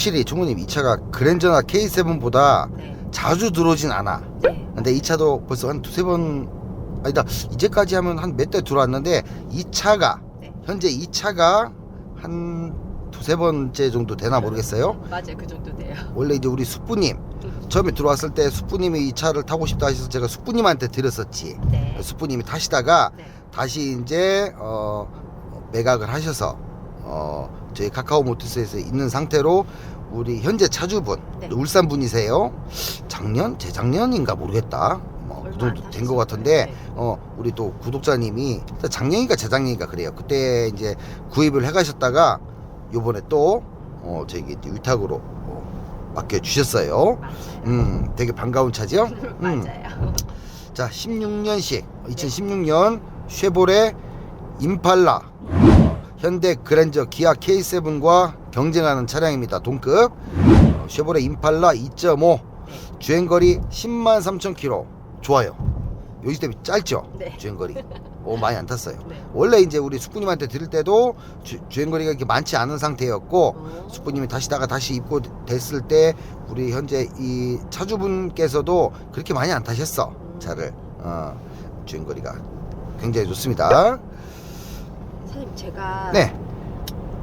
확실히 총무님 이 차가 그랜저나 K7보다 네. 자주 들어오진 않아. 네. 근데 이 차도 벌써 한 두세 번 아니다 이제까지 하면 한 몇 대 들어왔는데 이 차가 네. 현재 이 차가 한 두세 번째 정도 되나 모르겠어요. 맞아요. 그 정도 돼요. 원래 이제 우리 숙부님 처음에 들어왔을 때 숙부님이 이 차를 타고 싶다 하셔서 제가 숙부님한테 드렸었지. 네. 숙부님이 타시다가 네. 다시 이제 어 매각을 하셔서 어 저희 카카오 모터스에서 있는 상태로 우리 현재 차주분 네. 울산 분이세요. 작년 재작년인가 모르겠다. 뭐 얼마 그안 정도 된것 타셨을 같은데. 네. 어 우리 또 구독자님이 작년인가 재작년인가 그래요. 그때 이제 구입을 해가셨다가 요번에 또어 저기 위탁으로 어, 맡겨 주셨어요. 맞아요. 음 되게 반가운 차죠. 음. 맞아요. 자, 16년식 2016년 쉐보레 임팔라 현대 그랜저 기아 K7과 경쟁하는 차량입니다. 동급 어, 쉐보레 임팔라 2.5 주행거리 10만 3천 킬로 좋아요. 요지 때문에 짧죠? 네. 주행거리. 오 많이 안 탔어요. 네. 원래 이제 우리 숙부님한테 드릴 때도 주, 주행거리가 이렇게 많지 않은 상태였고 어. 숙부님이 다시다가 다시 입고 됐을 때 우리 현재 이 차주분께서도 그렇게 많이 안 타셨어 차를 어, 주행거리가 굉장히 좋습니다 사장님 제가 네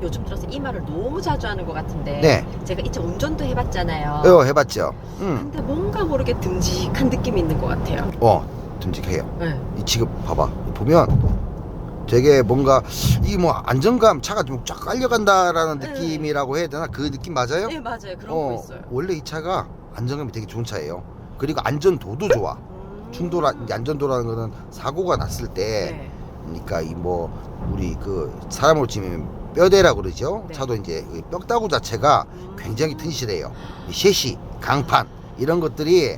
요즘 들어서 이 말을 너무 자주 하는 것 같은데 네. 제가 이차 운전도 해봤잖아요. 어, 해봤죠 음. 근데 뭔가 모르게 듬직한 느낌이 있는 것 같아요. 어 듬직해요 네. 이 지금 봐봐 보면 되게 뭔가 이 뭐 안정감 차가 좀 쫙 깔려간다라는 네. 느낌이라고 해야 되나 그 느낌 맞아요? 네 맞아요. 그런 거 있어요. 원래 이 차가 안정감이 되게 좋은 차예요 그리고 안전도도 좋아 음. 충돌 안전도라는 거는 사고가 났을 때 네. 그러니까 이 뭐 우리 그 사람으로 치면 뼈대라 그러죠. 네. 차도 이제 이 뼈다구 자체가 음. 굉장히 튼실해요. 이 셰시, 강판 이런 것들이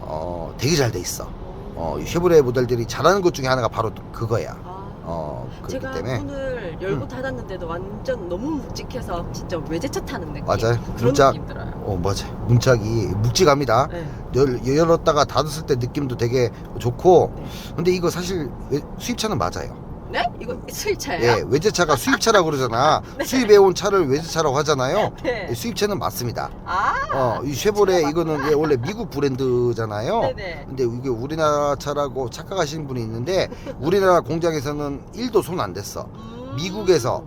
어 되게 잘 돼 있어. 어, 이 쉐보레 모델들이 잘하는 것 중에 하나가 바로 그거야. 아. 어, 그렇기 제가 때문에 문을 열고 음. 닫았는데도 완전 너무 묵직해서 진짜 외제차 타는 느낌. 맞아요. 그런 문짝. 느낌 들어요. 어 맞아. 문짝이 묵직합니다. 네. 열, 열었다가 닫았을 때 느낌도 되게 좋고. 네. 근데 이거 사실 외- 수입차는 맞아요. 네? 이거 수입차예요? 예, 외제차가 수입차라고 그러잖아. 수입해 온 차를 외제차라고 하잖아요. 네. 예, 수입차는 맞습니다. 아. 어, 이 쉐보레 이거는 예, 원래 미국 브랜드잖아요. 네네. 근데 이게 우리나라 차라고 착각하시는 분이 있는데 우리나라 공장에서는 1도 손 안 댔어. 음. 미국에서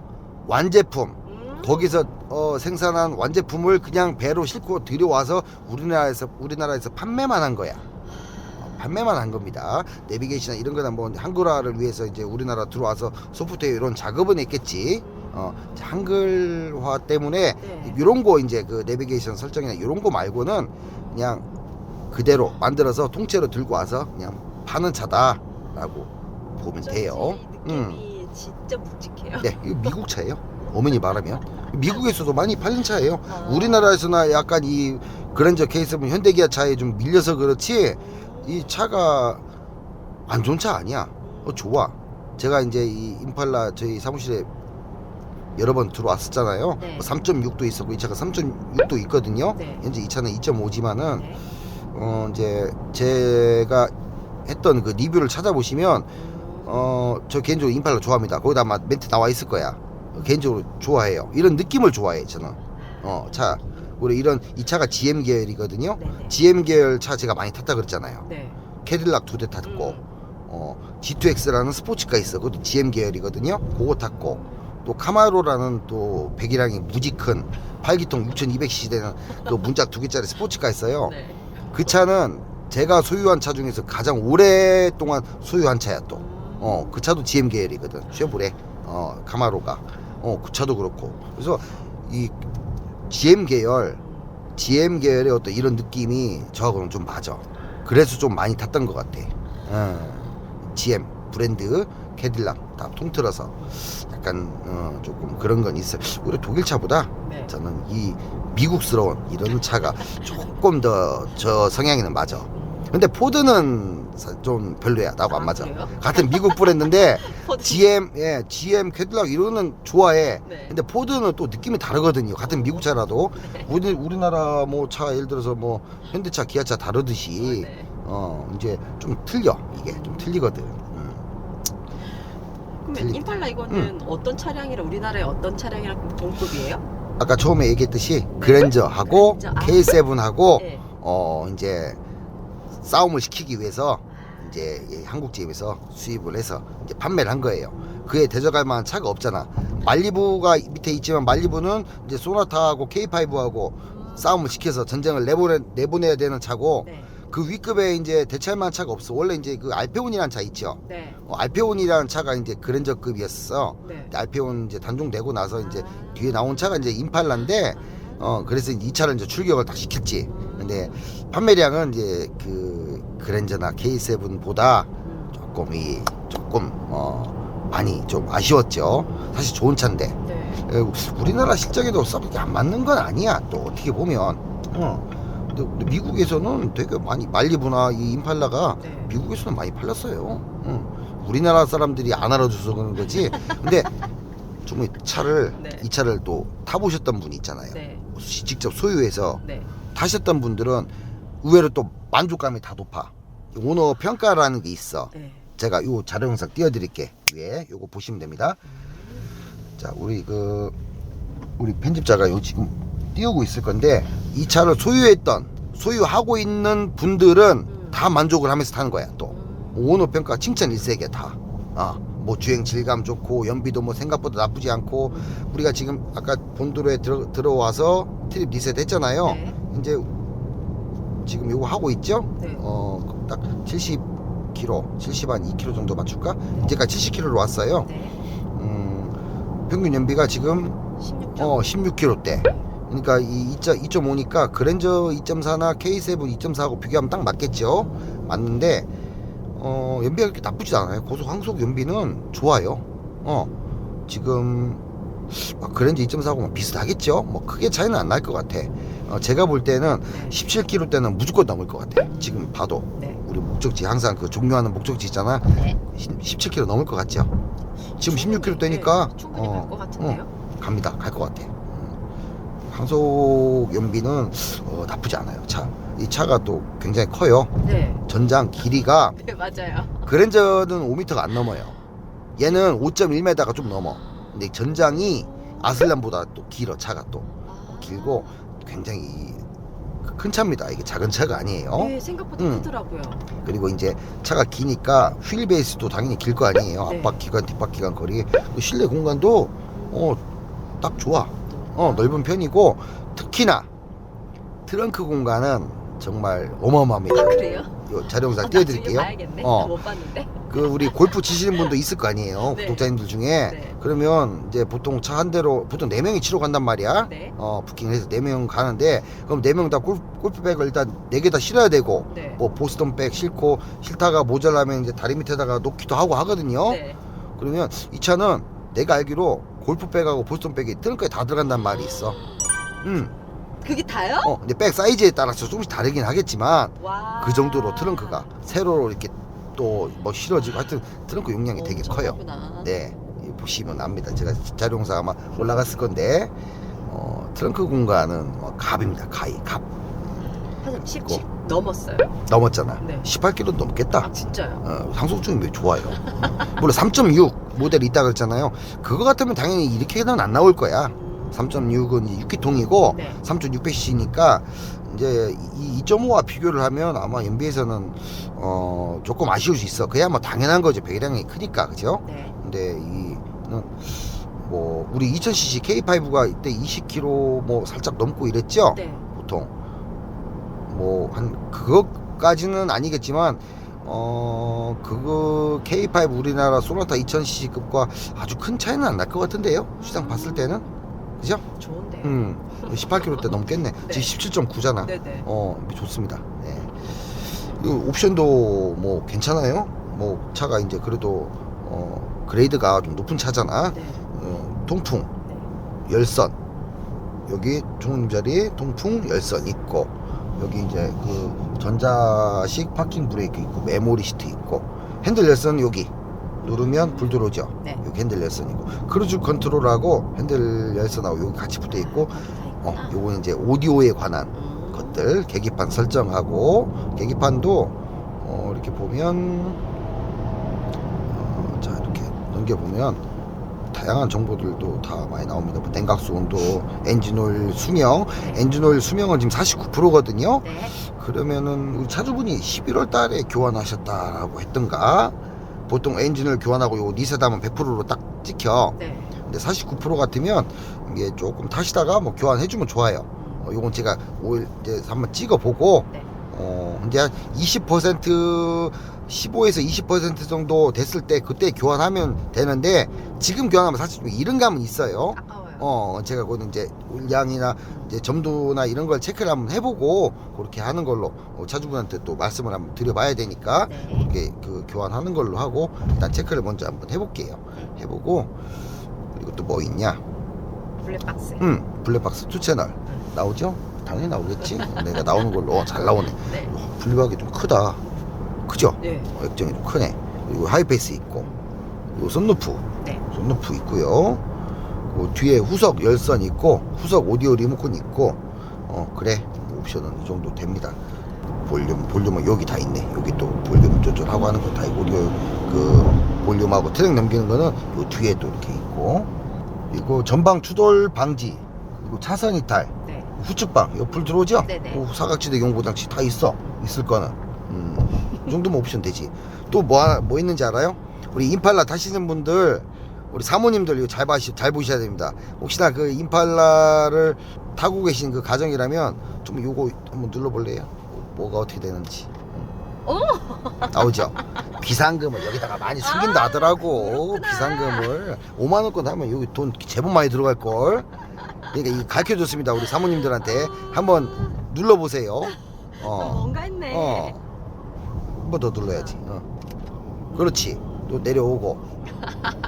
완제품 음. 거기서 어, 생산한 완제품을 그냥 배로 싣고 들여와서 우리나라에서 우리나라에서 판매만 한 거야. 어, 판매만 한 겁니다. 내비게이션 이런 거나 뭐 한글화를 위해서 이제 우리나라 들어와서 소프트웨어 이런 작업은 했겠지. 어, 한글화 때문에 네. 이런 거 이제 그 내비게이션 설정이나 이런 거 말고는 그냥 그대로 만들어서 통째로 들고 와서 그냥 파는 차다라고 보면 돼요. 음. 느낌이 진짜 묵직해요. 네, 이거 미국 차예요. 어머니 말하면 미국에서도 많이 팔린 차예요. 아. 우리나라에서나 약간 이 그랜저 K7 현대기아 차에 좀 밀려서 그렇지 이 차가 안 좋은 차 아니야. 어, 좋아. 제가 이제 이 임팔라 저희 사무실에 여러 번 들어왔었잖아요. 네. 3.6도 있었고 이 차가 3.6도 있거든요. 네. 현재 이 차는 2.5지만은 네. 어 이제 제가 했던 그 리뷰를 찾아보시면 음. 어저 개인적으로 임팔라 좋아합니다. 거기다 아마 멘트 나와 있을 거야. 개인적으로 좋아해요. 이런 느낌을 좋아해 저는. 어 차 우리 이런 이 차가 GM 계열이거든요. 네네. GM 계열 차 제가 많이 탔다 그랬잖아요. 네. 캐딜락 두 대 탔고 음. 어 G2X라는 스포츠카 있어. 그것도 GM 계열이거든요. 그거 탔고 또 카마로라는 또 배기량이 무지 큰 8기통 6200cc 되는 그 문짝 두 개짜리 스포츠카 있어요. 네. 그 차는 제가 소유한 차 중에서 가장 오랫동안 소유한 차야 또. 어, 그 차도 GM 계열이거든. 쉐보레. 어, 카마로가. 어, 그 차도 그렇고. 그래서 이 GM 계열, GM 계열의 어떤 이런 느낌이 저하고는 좀 맞아. 그래서 좀 많이 탔던 것 같아. 어, GM 브랜드 캐딜락 다 통틀어서 약간 어, 조금 그런 건 있어요. 우리 독일 차보다 네. 저는 이 미국스러운 이런 차가 조금 더 저 성향에는 맞아. 근데 포드는 사- 좀 별로야. 나하고 안 아, 맞아. 그래요? 같은 미국 브랜드인데 포드. GM 예, GM 캐딜락 이거는 좋아해. 네. 근데 포드는 또 느낌이 다르거든요. 같은 미국 차라도 네. 우리 우리나라 뭐 차 예를 들어서 뭐 현대차, 기아차 다르듯이 네. 어 이제 좀 틀려 이게 좀 틀리거든. 음. 그러면 들리- 임팔라 이거는 어떤 차량이랑 우리나라의 어떤 차량이랑 동급이에요? 아까 처음에 얘기했듯이 그랜저하고 그랜저, 아. K7하고 네. 어 이제 싸움을 시키기 위해서 이제 이 한국 GM에서 수입을 해서 이제 판매를 한 거예요. 그에 대적할 만한 차가 없잖아. 말리부가 밑에 있지만 말리부는 이제 소나타하고 K5하고 싸움을 시켜서 전쟁을 내보내 내보내야 되는 차고 네. 그 위급에 이제 대체할 만한 차가 없어. 원래 이제 그 알페온이라는 차 있죠. 네. 어, 알페온이라는 차가 이제 그랜저급이었어. 네. 알페온 이제 단종 되고 나서 이제 뒤에 나온 차가 이제 임팔라인데 어 그래서 이 차를 이제 출격을 딱 시켰지. 근데 판매량은 이제 그 그랜저나 K7보다 음. 조금 이 조금 어 많이 좀 아쉬웠죠. 사실 좋은 차인데 네. 에, 우리나라 실적에도 썩안 맞는 건 아니야. 또 어떻게 보면. 어. 근데 미국에서는 되게 많이 말리부나 이 임팔라가 네. 미국에서는 많이 팔렸어요. 응. 우리나라 사람들이 안 알아줘서 그런 거지. 근데 좀이 차를 네. 이 차를 또 타보셨던 분이 있잖아요. 네. 시- 직접 소유해서 네. 타셨던 분들은 의외로 또 만족감이 다 높아. 오너 평가라는 게 있어. 네. 제가 요 자료 영상 띄워드릴게 위에 요거 보시면 됩니다. 자 우리 그 우리 편집자가 요 지금 띄우고 있을 건데 이 차를 소유했던 소유하고 있는 분들은 음. 다 만족을 하면서 타는 거야 또 음. 오너 평가 칭찬 일색이야 다. 아, 뭐 주행 질감 좋고 연비도 뭐 생각보다 나쁘지 않고 우리가 지금 아까 본도로에 들어, 들어와서 트립 리셋 했잖아요. 네. 이제 지금 요거 하고 있죠? 네. 어, 딱 70km, 70 한 2km 정도 맞출까? 이제까지 70km로 왔어요. 네. 음, 평균 연비가 지금 16점. 어, 16km대. 그러니까 이 2.5니까 그랜저 2.4나 K7 2.4하고 비교하면 딱 맞겠죠? 맞는데 어, 연비가 그렇게 나쁘지 않아요. 고속 항속 연비는 좋아요. 어, 지금 막 그랜저 2.4하고 비슷하겠죠? 뭐 크게 차이는 안 날 것 같아. 어, 제가 볼 때는 네. 17km 때는 무조건 넘을 것 같아. 지금 봐도 네. 우리 목적지 항상 그 종료하는 목적지 있잖아. 네. 17km 넘을 것 같죠? 지금 충분히, 16km 되니까 네, 충분히 어, 갈것 같은데요. 갑니다. 갈 것 같아. 음. 항속 연비는 어, 나쁘지 않아요. 차. 이 차가 또 굉장히 커요. 네. 전장 길이가 네 맞아요. 그랜저는 5m가 안 넘어요. 얘는 5.1m가 좀 넘어. 근데 전장이 아슬란보다 또 길어 차가 또 길고 굉장히 큰 차입니다. 이게 작은 차가 아니에요. 네 생각보다 음. 크더라고요. 그리고 이제 차가 기니까 휠 베이스도 당연히 길 거 아니에요. 네. 앞바퀴관 뒷바퀴관 거리. 그 실내 공간도 어 딱 좋아. 어 넓은 편이고 특히나 트렁크 공간은 정말 어마어마합니다. 아 그래요? 요 자료 영상 나중에 띄워드릴게요. 봐야겠네. 어. 못 봤는데. 그 우리 골프 치시는 분도 있을 거 아니에요. 네. 구독자님들 중에. 네. 그러면 이제 보통 차 한 대로 보통 네 명이 치러 간단 말이야. 네. 어 부킹을 해서 네 명 가는데 그럼 네 명 다 골프백을 일단 네 개 다 실어야 되고 네. 뭐 보스턴백 싣고 실타가 모자라면 이제 다리 밑에다가 놓기도 하고 하거든요. 네. 그러면 이 차는 내가 알기로 골프백하고 보스턴백이 트렁크에 다 들어간다는 말이 있어. 음. 그게 다요? 어, 근데 백 사이즈에 따라서 조금씩 다르긴 하겠지만 와. 그 정도로 트렁크가 세로로 이렇게 또 뭐 실어지고 하여튼 트렁크 용량이 되게 엄청 커요. 네. 이 보시면 압니다. 제가 자료 영상 아마 올라갔을 건데 어, 트렁크 공간은 뭐 갑입니다. 가이 갑. 한 10, 있고. 10 넘었어요. 넘었잖아. 네. 18km 넘겠다. 아 진짜요? 어, 상속 중이 좋아요. 물론 3.6 모델이 있다 그랬잖아요. 그거 같으면 당연히 이렇게는 안 나올 거야. 음. 3.6은 6기통이고 네. 3.600cc니까 이제 이 2.5와 비교를 하면 아마 연비에서는 어 조금 아쉬울 수 있어. 그야 뭐 당연한 거죠. 배기량이 크니까 그죠? 네. 근데 이는 뭐 우리 2000cc K5가 이때 20km 뭐 살짝 넘고 이랬죠? 네. 보통 뭐 한 그것까지는 아니겠지만 어 그거 K5 우리나라 소나타 2000cc급과 아주 큰 차이는 안 날 것 같은데요 시장 봤을 때는 그죠? 좋은데요. 음 18km대 넘겠네 네. 지금 17.9잖아 네네. 어 좋습니다 네. 이 옵션도 뭐 괜찮아요 뭐 차가 이제 그래도 어 그레이드가 좀 높은 차잖아 네. 어, 통풍 네. 열선 여기 중자리 통풍 열선 있고 여기 이제 그 전자식 파킹 브레이크 있고 메모리 시트 있고 핸들 열선 여기 누르면 불 들어오죠 네. 여기 핸들 열선이고 크루즈 컨트롤하고 핸들 열선 하고 여기 같이 붙어 있고 어 요거는 이제 오디오에 관한 음. 것들 계기판 설정하고 계기판도 어, 이렇게 보면 어, 자 이렇게 넘겨 보면 다양한 정보들도 다 많이 나옵니다. 뭐 냉각수 온도, 엔진오일 수명, 엔진오일 수명은 지금 49%거든요. 네. 그러면은 우리 차주분이 11월 달에 교환하셨다라고 했던가 보통 엔진을 교환하고 요 리셋하면 100%로 딱 찍혀 네. 근데 49% 같으면 이게 조금 타시다가 뭐 교환해주면 좋아요 어, 요건 제가 오일 이제 한번 찍어보고 네. 어 이제 한 20% 15에서 20% 정도 됐을 때 그때 교환하면 되는데 지금 교환하면 사실 좀 이른 감은 있어요 아까워요. 어 제가 그거는 이제 물량이나 이제 점도나 이런 걸 체크를 한번 해보고 그렇게 하는 걸로 어, 차주분한테 또 말씀을 한번 드려봐야 되니까 네. 이렇게 그 교환하는 걸로 하고 일단 체크를 먼저 한번 해볼게요. 해보고 그리고 또 뭐 있냐? 블랙박스. 음 블랙박스 투 채널 나오죠? 당연히 나오겠지. 내가 나오는 걸로 어, 잘 나오네. 네. 어, 분리박이 좀 크다. 크죠? 네. 어, 액정이 좀 크네. 그리고 하이패스 있고, 그리고 썬루프, 네. 썬루프 있고요. 그 뒤에 후석 열선 있고, 후석 오디오 리모컨 있고, 어 그래 옵션은 이 정도 됩니다. 볼륨 볼륨은 여기 다 있네. 여기 또 볼륨 조절하고 하는 거 다 있고, 오디오 그 볼륨하고 트랙 넘기는 거는 요 뒤에 또 이렇게 있고, 그리고 전방 추돌 방지, 그리고 차선 이탈, 네. 후측방 옆으로 들어오죠? 그 사각지대 용고장치 다 있어 있을 거는 음, 이 정도면 옵션 되지 또 뭐 뭐 있는지 알아요? 우리 임팔라 타시는 분들 우리 사모님들 이거 잘 봐시 잘 보셔야 됩니다 혹시나 그 임팔라를 타고 계신 그 가정이라면 좀 요거 한번 눌러볼래요? 뭐가 어떻게 되는지 오! 나오죠? 비상금을 여기다가 많이 숨긴다 하더라고 그렇구나. 비상금을 5만 원권 하면 여기 돈 제법 많이 들어갈 걸 그러니까 이 가르쳐 줬습니다 우리 사모님들한테 한번 눌러보세요 어, 어, 뭔가 했네. 어. 한번 더 눌러야지 어. 그렇지 또 내려오고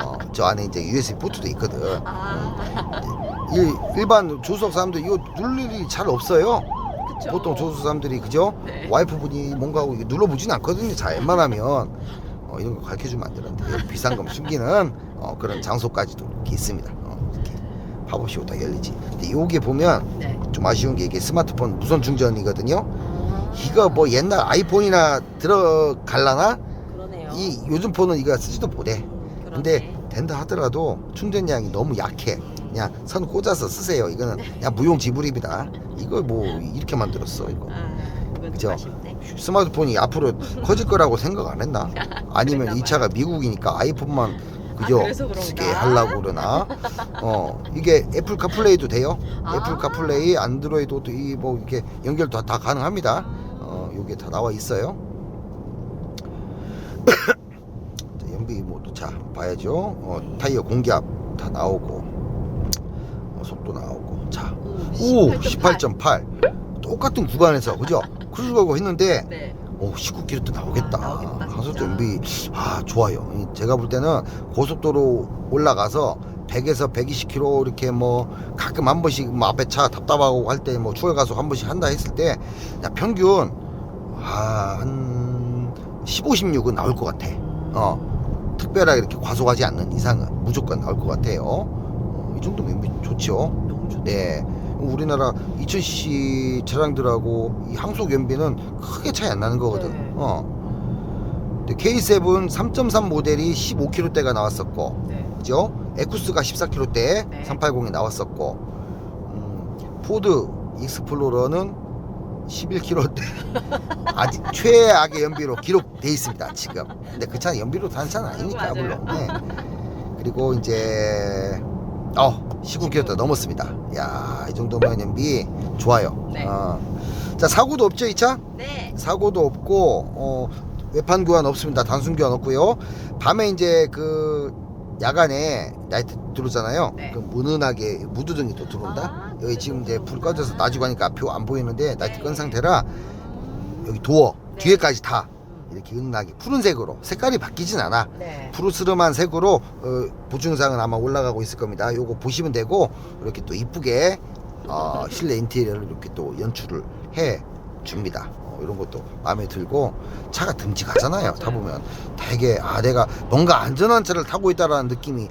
어, 저 안에 이제 USB 포트도 있거든 아, 일, 일반 조수석 사람들 이거 누를 일이 잘 없어요 그쵸. 보통 조수 사람들이 그죠? 네. 와이프분이 뭔가 하고 이게 눌러보진 않거든요. 잘 웬만하면 어, 이런 거 가르쳐 주면 안 되는데 비상금 숨기는 어, 그런 장소까지도 이렇게 있습니다. 어, 이렇게 팝업시고 다 열리지. 근데 요게 보면 네. 좀 아쉬운 게 이게 스마트폰 무선 충전이거든요. 아, 이거 뭐 옛날 아이폰이나 들어갈라나? 그러네요. 이 요즘 폰은 이거 쓰지도 못해. 음, 근데 그러네. 된다 하더라도 충전량이 너무 약해. 그냥 선 꽂아서 쓰세요. 이거는 그냥 무용지물입니다. 이거 뭐 이렇게 만들었어 이거. 아, 이건 그죠? 아쉽네. 스마트폰이 앞으로 커질 거라고 생각 안 했나? 아니면 그랬나 이 차가 미국이니까 아이폰만 그죠? 아, 그래서 그런가? 쓰게 하려고 그러나? 어 이게 애플 카플레이도 돼요. 아. 애플 카플레이, 안드로이드 이뭐 이렇게 연결 다, 다 가능합니다. 어 요게 다 나와 있어요. 자, 연비 모드 자 봐야죠. 어 타이어 공기압 다 나오고 어, 속도 나오고 자. 오 18.8 똑같은 구간에서 그죠? 크루즈 가고 했는데 네. 오 19km 도 나오겠다. 아, 나오겠다, 하소도 진짜. 연비 아 좋아요. 이 제가 볼 때는 고속도로 올라가서 100에서 120km 이렇게 뭐 가끔 한 번씩 뭐 앞에 차 답답하고 할 때 뭐 추월 가속 한 번씩 한다 했을 때 평균 아한 15, 16은 나올 것 같아. 어 특별하게 이렇게 과속하지 않는 이상은 무조건 나올 것 같아요. 어, 이 정도면 연비 좋죠. 너무 좋네. 네. 우리나라 2000cc 차량들하고 이 항속 연비는 크게 차이 안 나는 거거든. 네. 어. 근데 K7 3.3 모델이 15km대가 나왔었고, 네. 그죠? 에쿠스가 14km대 네. 380이 나왔었고, 음, 포드 익스플로러는 11km대 아직 최악의 연비로 기록돼 있습니다 지금. 근데 그 차는 연비로 타는 차는 아니니까 맞아요. 물론. 네. 그리고 이제 어 19km 넘었습니다. 야, 이 정도면 연비 좋아요. 네. 어. 자, 사고도 없죠, 이 차? 네. 사고도 없고 어, 외판 교환 없습니다. 단순 교환 없고요. 밤에 이제 그 야간에 라이트 들어오잖아요. 네. 그럼 은은하게 무드등이 또 들어온다. 아, 여기 지금 이제 불 꺼져서 놔주고 하니까 앞이 안 보이는데 라이트 네. 끈 상태라 음, 여기 도어 네. 뒤에까지 다 음, 이렇게 은은하게 푸른색으로 색깔이 바뀌진 않아. 네. 푸르스름한 색으로 어, 보증상은 아마 올라가고 있을 겁니다. 요거 보시면 되고 이렇게 또 이쁘게 어, 실내 인테리어를 이렇게 또 연출을 해 줍니다. 어, 이런 것도 마음에 들고 차가 듬직하잖아요. 타 보면 되게 아 내가 뭔가 안전한 차를 타고 있다라는 느낌이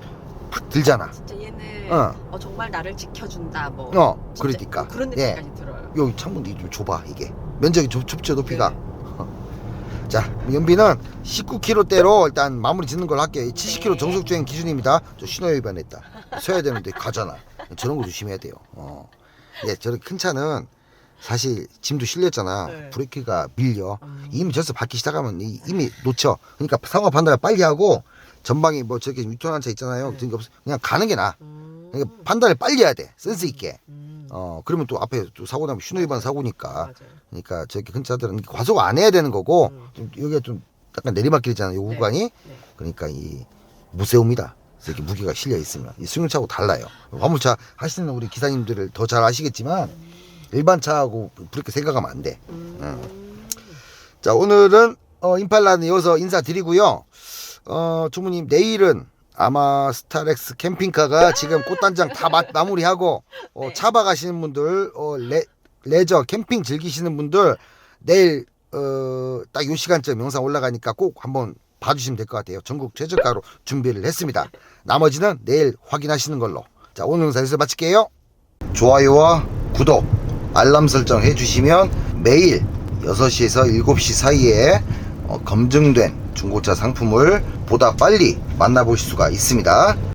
팍 들잖아. 진짜 얘는 어. 어, 정말 나를 지켜준다 뭐. 어, 진짜 그러니까. 그런 예. 느낌까지 들어요. 여기 창문 이 좀 좁아 이게 면적이 좁, 좁죠 높이가. 네. 자, 연비는 19km대로 일단 마무리 짓는 걸로 할게요. 70km 정속 주행 기준입니다. 저 신호 위반했다. 서야 되는데 가잖아. 저런 거 조심해야 돼요. 어. 예, 저런 큰 차는 사실 짐도 실렸잖아. 네. 브레이크가 밀려. 이미 저서 밟기 시작하면 이- 이미 놓쳐. 그러니까 상호 판단을 빨리 하고 전방에 뭐 저렇게 유턴한 차 있잖아요. 그러니까 그냥 가는 게 나아. 음. 그러니까 판단을 빨리 해야 돼. 센스 있게. 음. 어, 그러면 또 앞에 또 사고 나면 신호 위반 사고니까. 맞아요. 그러니까 저렇게 큰 차들은 과속 안 해야 되는 거고 음. 좀 여기가 좀 약간 내리막길이잖아요. 요 네. 구간이 네. 그러니까 이 무세웁니다. 그래서 이렇게 무게가 실려 있으면 이 승용차하고 달라요. 화물차 하시는 우리 기사님들을 더 잘 아시겠지만 일반 차하고 그렇게 생각하면 안 돼. 음. 자 오늘은 어, 임팔라는 이어서 인사드리고요. 어, 주무님 내일은 아마 스타렉스 캠핑카가 지금 꽃단장 다 마, 마무리하고 어, 네. 차박 가시는 분들 어, 레, 레저 캠핑 즐기시는 분들 내일 어, 딱 요 시간쯤 영상 올라가니까 꼭 한번 봐주시면 될 것 같아요. 전국 최저가로 준비를 했습니다. 나머지는 내일 확인하시는 걸로. 자 오늘 영상 여기서 마칠게요. 좋아요와 구독, 알람 설정 해주시면 매일 6시에서 7시 사이에 어, 검증된 중고차 상품을 보다 빨리 만나보실 수가 있습니다.